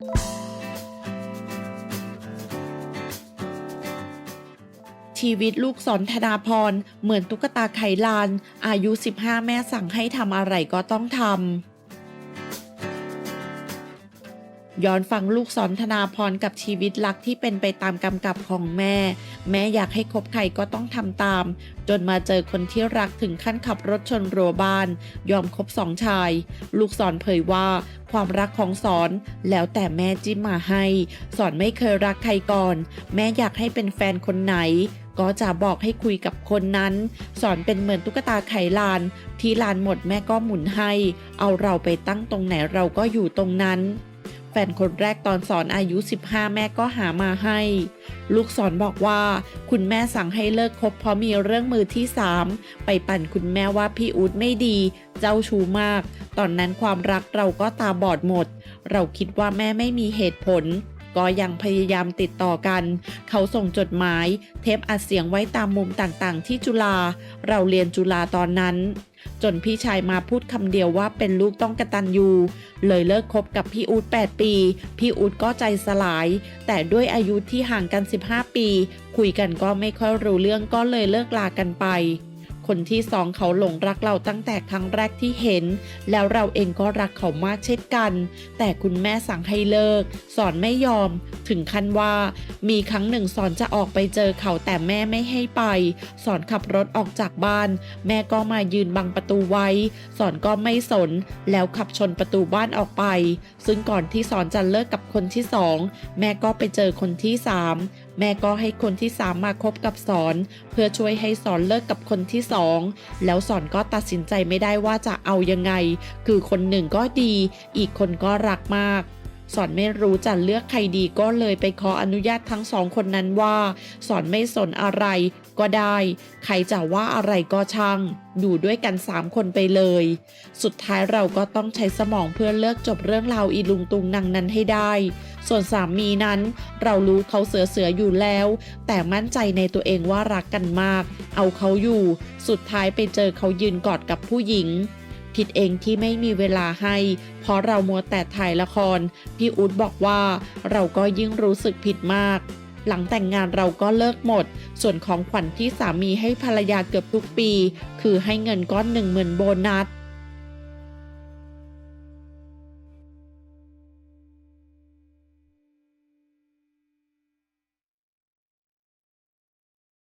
ชีวิตลูกสอนธนาพร เหมือนตุ๊กตาไขลาน อายุ 15 แม่สั่งให้ทำอะไรก็ต้องทำ ย้อนฟังลูกสอนธนาพรกับชีวิตรักที่เป็นไปตามกำกับของแม่ แม่อยากให้คบใครก็ต้องทำตาม จนมาเจอคนที่รักถึงขั้นขับรถชนรั้วบ้าน ยอมคบสองชาย ลูกสอนเผยว่า ความรักของสอนแล้วแต่แม่จิ้มมาให้ สอนไม่เคยรักใครก่อน แม่อยากให้เป็นแฟนคนไหน ก็จะบอกให้คุยกับคนนั้น สอนเป็นเหมือนตุ๊กตาไขลาน ที่ลานหมดแม่ก็หมุนให้ เอาเราไปตั้งตรงไหนเราก็อยู่ตรงนั้น แฟนคนแรกตอนสอนอายุ 15 แม่ก็หามาให้ ลูกสอนบอกว่า คุณแม่สั่งให้เลิกคบเพราะมีเรื่องมือที่ 3 ไปปั่นคุณแม่ว่าพี่อู๊ดไม่ดี เจ้าชู้มาก ตอนนั้นความรักเราก็ตาบอดหมด เราคิดว่าแม่ไม่มีเหตุผลก็ยังพยายามติดต่อกัน เขาส่งจดหมาย เทปอัดเสียงไว้ตามมุมต่างๆ ที่จุฬา เราเรียนจุฬาตอนนั้น จนพี่ชายมาพูดคำเดียวว่าเป็นลูกต้องกระตันยูเลยเลิกคบกับพี่อูด8 ปี พี่อูดก็ใจสลาย แต่ด้วยอายุที่ห่างกัน 15 ปี คุยกันก็ไม่ค่อยรู้เรื่องก็เลยเลิกลากันไป คนที่สองเขาหลงรักเราตั้งแต่ครั้งแรกที่เห็น แล้วเราเองก็รักเขามากเช่นกัน แต่คุณแม่สั่งให้เลิก สอนไม่ยอม ถึงขั้นว่า มีครั้งหนึ่งสอนจะออกไปเจอเขาแต่แม่ไม่ให้ไป สอนขับรถออกจากบ้าน แม่ก็มายืนบังประตูไว้ สอนก็ไม่สน แล้วขับชนประตูบ้านออกไป ซึ่งก่อนที่สอนจะเลิกกับคนที่สองแม่ก็ไปเจอคนที่สาม แม่ก็ให้คนที่สามมาคบกับสอน เพื่อช่วยให้สอนเลิกกับคนที่สองแล้วสอนก็ตัดสินใจไม่ได้ว่าจะเอายังไง คือคนหนึ่งก็ดี อีกคนก็รักมากสอนไม่รู้จะเลือกใครดีก็เลยไปขออนุญาตทั้งสองคนนั้นว่า สอนไม่สนอะไรก็ได้ ใครจะว่าอะไรก็ช่าง อยู่ด้วยกันสามคนไปเลย สุดท้ายเราก็ต้องใช้สมองเพื่อเลือกจบเรื่องราวอีลุงตุงนังนั้นให้ได้ ส่วนสามีนั้น เรารู้เขาเสือเสือๆอยู่แล้ว แต่มั่นใจในตัวเองว่ารักกันมาก เอาเขาอยู่ สุดท้ายไปเจอเขายืนกอดกับผู้หญิงผิดเองที่ไม่มีเวลาให้ เพราะเรามัวแต่ถ่ายละคร พี่อุ๊ดบอกว่าเราก็ยิ่งรู้สึกผิดมาก หลังแต่งงานเราก็เลิกหมด ส่วนของขวัญที่สามีให้ภรรยาเกือบทุกปี คือให้เงินก้อนหนึ่งหมื่นโบนัส